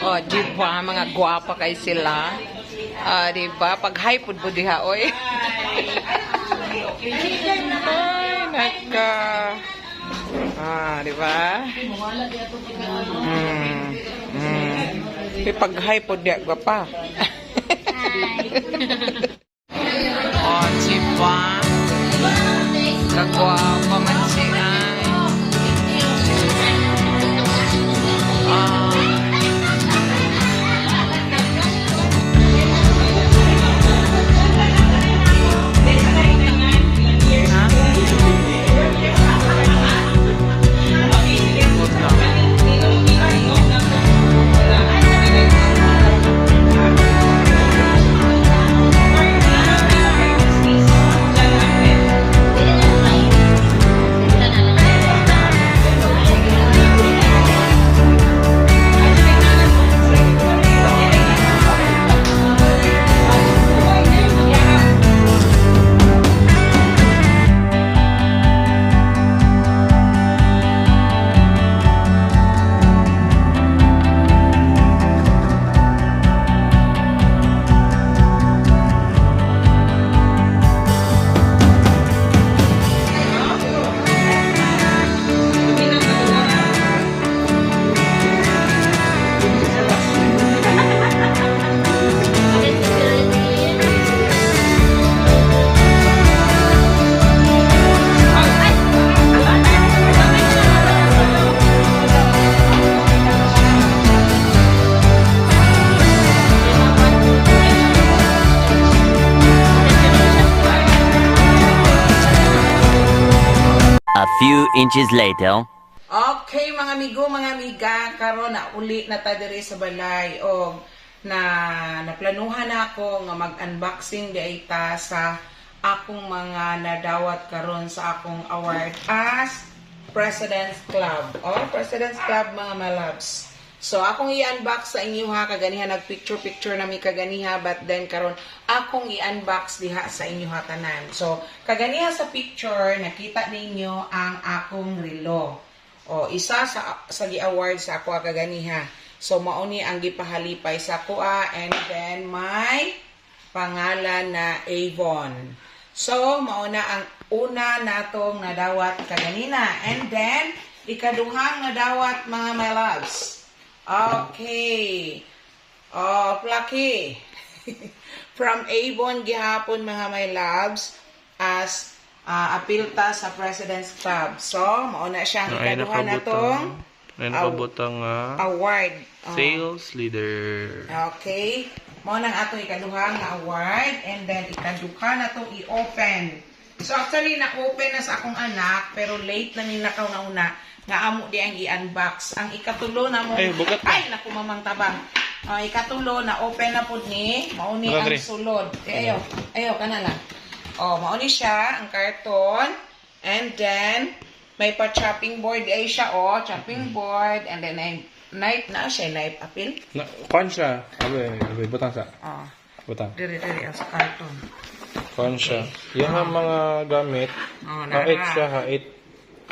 Oh, di ba? Mga gwapa kay sila. Ah, di ba? Pag high food po diha, oy. Ay, naka. Ah, di ba? Mm. Mm. Di pag high food diha, gwapa. oh, di ba? Kagwapa few inches later. Okay, mga amigo, mga amiga, karon na uli na ta diri sa balay o na naplanuhan ako nga mag-unboxing di ta sa akong mga nadawat karon sa akong award as President's Club. O, President's Club mga malabs. So, akong i-unbox sa inyo ha, kaganiha, nag-picture-picture na mi kaganiha, but then karon akong i-unbox diha sa inyo ha tanan. So, kaganiha sa picture, nakita ninyo ang akong relo. O, isa sa, sa gi-award sa ako kaganiha. So, mauni ang gipahalipay sa kuha, and then may pangalan na Avon. So, mauna ang una natong nadawat kaganina. And then, ikaduhang nadawat mga my loves. Okay. Oh, Plucky. From Avon gihapon mga my loves as uh, apilta sa President's Club. So, mauna siya ang Ay ikaduha natong nakabutang. Ay nakabutang ah, award. Oh. sales leader. Okay. Mo nang atong ikaduha nga award and then ikaduha na to i-open. So actually na-open na sa akong anak pero late na ni nakaw na una nga amo di ang i-unbox. Ang ikatulo na mo Ay, bugat na. Ay naku mamang tabang. Ah, ikatulo na open na pud ni mao ni ang sulod. Eh, ayo, ayo kana lang. Oh, mao ni siya ang karton and then may pa chopping board ay siya oh, chopping board and then ay knife na siya, knife apil. Na, kuan siya. Abe, abe, butang sa. Oh. Butang. Diri diri sa karton. Kuan siya. Yan ang mga gamit. Oh, Hait nara. siya, hait.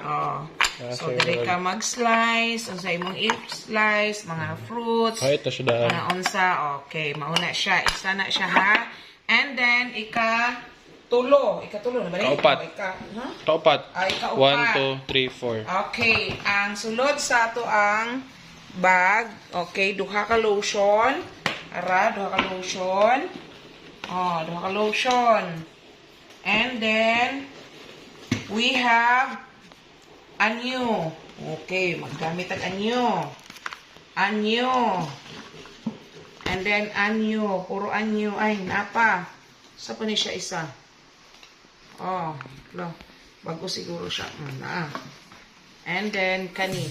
Oh. Ah, So wala- ka mag-slice, o sa imong i-slice mga fruits. Hait na siya daan. Mga unsa, okay, mauna siya. Isa na siya ha. And then ika tulo, ika tulo na ba? ni? Kaupat. Ika, huh? Kaupat. Ay, kaupat. 1, 2, 3, 4. Okay, ang sulod sa ato ang bag. Okay, duha ka lotion. Ara, duha ka lotion. Oh, duha ka lotion. And then, we have anyo. Okay, maggamit ang anyo. Anyo. And then, anyo. Puro anyo. Ay, napa. Sa pa siya isa? Oh, lo. Bago siguro siya. Mm, naa. And then, kani.